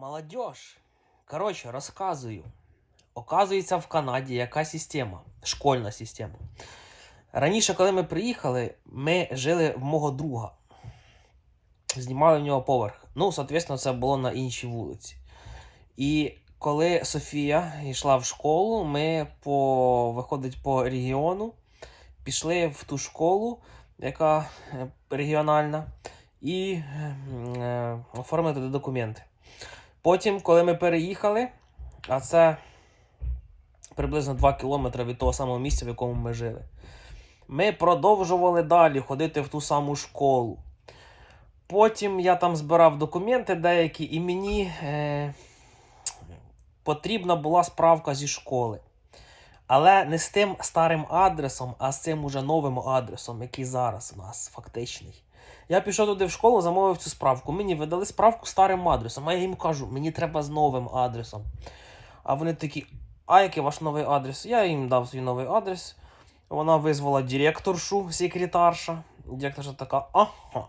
Молодежь. Коротше, розказую. Оказується, в Канаді яка система, школьна система. Раніше, коли ми приїхали, ми жили в мого друга. Знімали в нього поверх. Ну, соответственно, це було на іншій вулиці. І коли Софія йшла в школу, ми по, виходить по регіону, пішли в ту школу, яка е, регіональна, і е, оформили туди документи. Потім, коли ми переїхали, а це приблизно 2 кілометри від того самого місця, в якому ми жили, ми продовжували далі ходити в ту саму школу. Потім я там збирав документи деякі, і мені е, потрібна була справка зі школи. Але не з тим старим адресом, а з цим уже новим адресом, який зараз у нас фактичний. Я пішов туди в школу, замовив цю справку. Мені видали справку старим адресом, а я їм кажу, мені треба з новим адресом. А вони такі, а який ваш новий адрес? Я їм дав свій новий адрес. Вона визвала директоршу, секретарша. Директорша така, ага.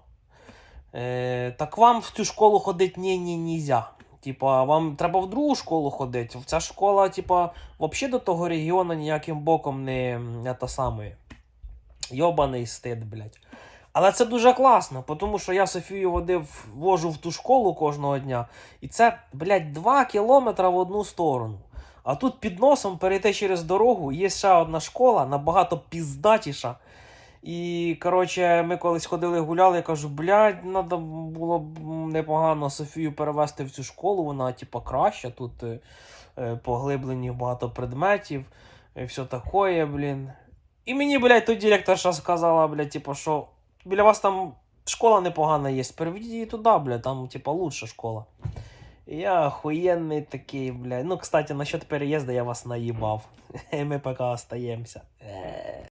Е, так вам в цю школу ходити ні, ні, нельзя. Типа, вам треба в другу школу ходити. Ця школа, типа, взагалі до того регіону ніяким боком не, не та саме. Йобаний стид, блядь. Але це дуже класно, тому що я Софію водив, вожу в ту школу кожного дня. І це, блядь, 2 кілометри в одну сторону. А тут під носом перейти через дорогу є ще одна школа, набагато піздатіша. І, коротше, ми колись ходили гуляли, я кажу, блядь, треба було б непогано Софію перевести в цю школу, вона, типа, краща, тут е, е, поглиблені багато предметів, і все таке, блін. І мені, блядь, тут директорша сказала, блядь, типа, що біля вас там школа непогана є, переведіть її туди, блядь, там, типа, лучша школа. І я охуєнний такий, блядь. Ну, кстати, насчет переїзду я вас наїбав. Ми поки остаємося. Е.